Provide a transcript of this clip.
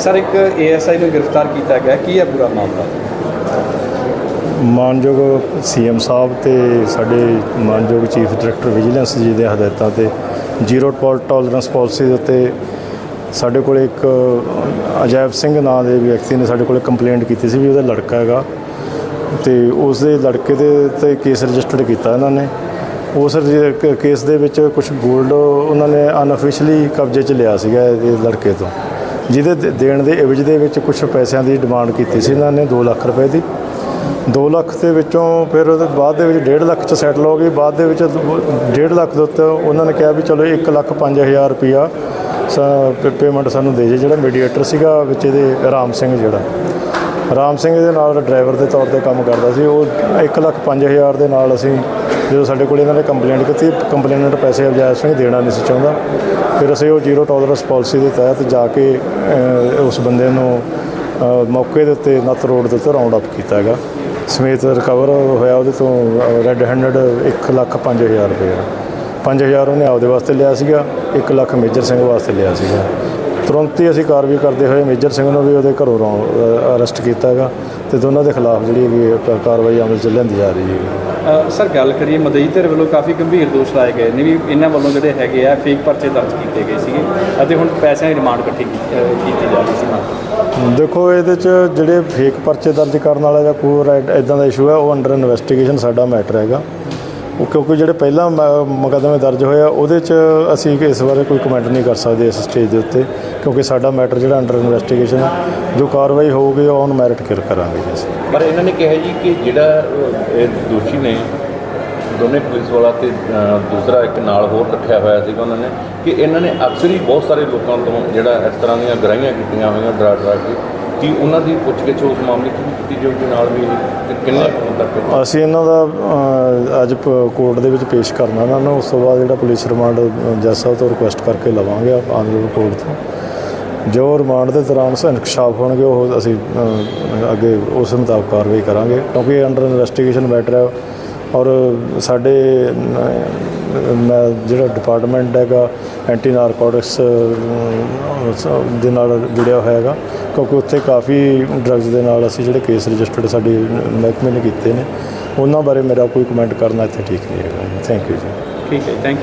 Sir, ਇੱਕ ASI ਨੂੰ ਗ੍ਰਿਫਤਾਰ ਕੀਤਾ ਗਿਆ। ਕੀ ਹੈ ਪੂਰਾ ਮਾਮਲਾ? ਮਾਨਯੋਗ ਸੀਐਮ ਸਾਹਿਬ ਤੇ ਸਾਡੇ ਮਾਨਯੋਗ ਚੀਫ ਡਾਇਰੈਕਟਰ ਵਿਜੀਲੈਂਸ ਜੀ ਦੇ ਹਦਾਇਤਾਂ ਤੇ ਜ਼ੀਰੋ ਟੋਲਰੈਂਸ ਪਾਲਿਸੀ ਦੇ ਉੱਤੇ ਸਾਡੇ ਕੋਲ ਇੱਕ ਅਜੈਬ ਸਿੰਘ ਨਾਂ ਦੇ ਵਿਅਕਤੀ ਨੇ ਸਾਡੇ ਕੋਲ ਕੰਪਲੇਂਟ ਕੀਤੀ ਸੀ ਵੀ ਉਹਦਾ ਲੜਕਾ ਹੈਗਾ ਤੇ ਉਸ ਦੇ ਲੜਕੇ ਦੇ ਤੇ ਕੇਸ ਰਜਿਸਟਰਡ ਕੀਤਾ ਇਹਨਾਂ ਨੇ। ਉਸ ਰਜਿ- ਕੇਸ ਦੇ ਵਿੱਚ ਕੁਝ 골ਡ ਉਹਨਾਂ ਨੇ ਅਨਅਫੀਸ਼ੀਅਲੀ ਕਬਜ਼ੇ 'ਚ ਲਿਆ ਸੀਗਾ ਇਹ ਲੜਕੇ ਤੋਂ। ਜਿਹਦੇ ਦੇਣ ਦੇ ਇਵਜ ਦੇ ਵਿੱਚ ਕੁਝ ਪੈਸਿਆਂ ਦੀ ਡਿਮਾਂਡ ਕੀਤੀ ਸੀ ਇਹਨਾਂ ਨੇ 2 ਲੱਖ ਰੁਪਏ ਦੀ। 2 ਲੱਖ ਦੇ ਵਿੱਚੋਂ ਫਿਰ ਉਹਦੇ ਬਾਅਦ ਦੇ ਵਿੱਚ 1.5 ਲੱਖ ਚ ਸੈਟਲ ਹੋ ਗਈ। ਬਾਅਦ ਦੇ ਵਿੱਚ 1.5 ਲੱਖ ਦੇ ਉੱਤੇ ਉਹਨਾਂ ਨੇ ਕਿਹਾ ਵੀ ਚਲੋ 1 ਲੱਖ 5000 ਰੁਪਿਆ ਪੇਮੈਂਟ ਸਾਨੂੰ ਦੇ ਜੇ। ਜਿਹੜਾ ਮੀਡੀਏਟਰ ਸੀਗਾ ਵਿੱਚ ਇਹਦੇ ਰਾਮ ਸਿੰਘ ਜਿਹੜਾ। ਰਾਮ ਸਿੰਘ ਦੇ ਨਾਲ ਡਰਾਈਵਰ ਦੇ ਤੌਰ ਤੇ ਕੰਮ ਕਰਦਾ ਸੀ। ਉਹ 1 ਲੱਖ 5000 ਦੇ ਨਾਲ ਅਸੀਂ ਜਦੋਂ ਸਾਡੇ ਕੋਲ ਇਹਨਾਂ ਨੇ ਕੰਪਲੇਂਟ ਕੀਤੀ ਕੰਪਲੇਨੈਂਟ ਪੈਸੇ ਅਜੈਬ ਸਿੰਘ ਦੇਣਾ, ਨਹੀਂ ਸੀ ਚਾਹੁੰਦਾ। ਫਿਰ ਅਸੀਂ ਉਹ ਜ਼ੀਰੋ ਟੋਲਰੈਂਸ ਪਾਲਿਸੀ ਦੇ ਤਹਿਤ ਜਾ ਕੇ ਉਸ ਬੰਦੇ ਨੂੰ ਮੌਕੇ ਦੇ ਉੱਤੇ ਨੱਤ ਰੋਡ ਦੇ ਉੱਤੇ ਰਾਉਂਡ ਅਪ ਕੀਤਾ ਹੈਗਾ। ਸਮੇਤ ਰਿਕਵਰ ਹੋਇਆ ਉਹਦੇ ਤੋਂ ਰੈੱਡ ਹੈਂਡਡ 1 ਲੱਖ 5000 ਰੁਪਏ। 5000 ਉਹਨੇ ਆਪਦੇ ਵਾਸਤੇ ਲਿਆ ਸੀਗਾ 1 ਲੱਖ ਮੇਜਰ ਸਿੰਘ ਵਾਸਤੇ ਲਿਆ ਸੀਗਾ। ਤੁਰੰਤ ਹੀ ਅਸੀਂ ਕਾਰਵਾਈ ਕਰਦੇ ਹੋਏ ਮੇਜਰ ਸਿੰਘ ਨੂੰ ਵੀ ਉਹਦੇ ਘਰੋਂ ਅਰੈਸਟ ਕੀਤਾ ਹੈਗਾ ਤੇ ਦੋਨਾਂ ਦੇ ਖਿਲਾਫ ਜਿਹੜੀ ਹੈਗੀ ਕਾਰਵਾਈ ਅਮਲ ਚ ਲਿਆਂਦੀ ਜਾ ਰਹੀ ਹੈ ਸਰ ਗੱਲ ਕਰੀਏ ਮਦਈ ਧਿਰ ਵੱਲੋਂ ਕਾਫੀ ਗੰਭੀਰ ਦੋਸ਼ ਲਾਏ ਗਏ ਨੇ ਵੀ ਇਹਨਾਂ ਵੱਲੋਂ ਜਿਹੜੇ ਹੈਗੇ ਆ ਫੇਕ ਪਰਚੇ ਦਰਜ ਕੀਤੇ ਗਏ ਸੀਗੇ ਅਤੇ ਹੁਣ ਪੈਸਿਆਂ ਦੀ ਡਿਮਾਂਡ ਇਕੱਠੀ ਕੀਤੀ ਜਾ ਰਹੀ ਸੀ ਦੇਖੋ ਇਹਦੇ ਚ ਜਿਹੜੇ ਫੇਕ ਪਰਚੇ ਦਰਜ ਕਰਨ ਵਾਲਾ ਜਾਂ ਕੋਈ ਇਦਾਂ ਦਾ ਇਸ਼ੂ ਹੈ ਉਹ ਅੰਡਰ ਇਨਵੈਸਟੀਗੇਸ਼ਨ ਸਾਡਾ ਮੈਟਰ ਹੈਗਾ। ਕਿਉਂਕਿ ਜਿਹੜੇ ਪਹਿਲਾਂ ਮ- ਮੁਕੱਦਮੇ ਦਰਜ ਹੋਇਆ ਉਹਦੇ ਚ ਅਸੀਂ ਇਸ ਬਾਰੇ ਕੋਈ ਕਮੈਂਟ ਨਹੀਂ ਕਰ ਸਕਦੇ ਇਸ ਸਟੇਜ ਦੇ ਉੱਤੇ, ਕਿਉਂਕਿ ਸਾਡਾ ਮੈਟਰ ਜਿਹੜਾ ਅੰਡਰ ਇਨਵੈਸਟੀਗੇਸ਼ਨ ਜੋ ਕਾਰਵਾਈ ਹੋਊਗੀ ਔਨ ਮੈਰਿਟ ਕਿਰ, ਕਰਾਂਗੇ ਅਸੀਂ। ਪਰ ਇਹਨਾਂ ਨੇ ਕਿਹਾ ਜੀ ਕਿ ਜਿਹੜਾ ਇਹ ਦੋਸ਼ੀ ਨੇ, ਦੋਨੇ ਪੁਲਿਸ ਵਾਲਾ ਤੇ ਦੂਸਰਾ ਇੱਕ ਨਾਲ ਹੋਰ ਰੱਖਿਆ ਹੋਇਆ ਸੀਗਾ ਉਹਨਾਂ ਨੇ, ਕਿ ਇਹਨਾਂ ਨੇ ਅਕਸਰ ਹੀ ਬਹੁਤ ਸਾਰੇ ਲੋਕਾਂ ਤੋਂ ਜਿਹੜਾ ਇਸ ਤਰ੍ਹਾਂ ਦੀਆਂ ਗਰਾਈਆਂ ਕੀਤੀਆਂ ਹੋਈਆਂ ਡਰਾ ਡਰਾ ਕੇ ਕਿ ਉਹਨਾਂ ਦੀ ਪੁੱਛਗਿੱਛ ਉਸ ਮਾਮਲੇ 'ਚ ਕੀਤੀ ਜਾਊਗੀ ਨਾਲ ਵੀ ਤੇ ਕਿੰਨੇ ਕੁ ਤੱਕ ਅਸੀਂ ਇਹਨਾਂ ਦਾ ਅ, ਅੱਜ ਕੋਰਟ ਦੇ ਵਿੱਚ ਪੇਸ਼ ਕਰਨਾ ਇਹਨਾਂ ਨੂੰ ਉਸ ਤੋਂ ਬਾਅਦ ਜਿਹੜਾ ਪੁਲਿਸ ਰਿਮਾਂਡ ਜੱਜ ਸਾਹਿਬ ਤੋਂ ਰਿਕੁਐਸਟ ਕਰਕੇ ਲਵਾਂਗੇ ਆਨਰੇਬਲ ਕੋਰਟ ਤੋਂ। ਜੋ ਰਿਮਾਂਡ ਦੇ ਦੌਰਾਨ ਇਨਕਸ਼ਾਫ ਹੋਣਗੇ ਉਹ ਅਸੀਂ ਅ, ਅੱਗੇ ਉਸ ਮੁਤਾਬਕ ਕਾਰਵਾਈ ਕਰਾਂਗੇ ਕਿਉਂਕਿ ਅੰਡਰ ਇਨਵੈਸਟੀਗੇਸ਼ਨ ਮੈਟਰ ਹੈ। ਔਰ ਸਾਡੇ, ਮੈਂ ਜਿਹੜਾ ਡਿਪਾਰਟਮੈਂਟ ਹੈਗਾ ਐਂਟੀ ਨਾਰਕੋਟਿਕਸ ਦੇ ਨਾਲ ਜੁੜਿਆ ਹੋਇਆ ਹੈਗਾ, ਕਿਉਂਕਿ ਉੱਥੇ ਕਾਫੀ ਡਰੱਗਸ ਦੇ ਨਾਲ ਅਸੀਂ ਜਿਹੜੇ ਕੇਸ ਰਜਿਸਟਰਡ ਸਾਡੇ ਮਹਿਕਮੇ ਨੇ ਕੀਤੇ ਨੇ, ਉਹਨਾਂ ਬਾਰੇ ਮੇਰਾ ਕੋਈ ਕਮੈਂਟ ਕਰਨਾ ਇੱਥੇ ਠੀਕ ਨਹੀਂ ਹੈਗਾ। ਥੈਂਕ ਯੂ ਜੀ। ਠੀਕ ਹੈ ਥੈਂਕ ਯੂ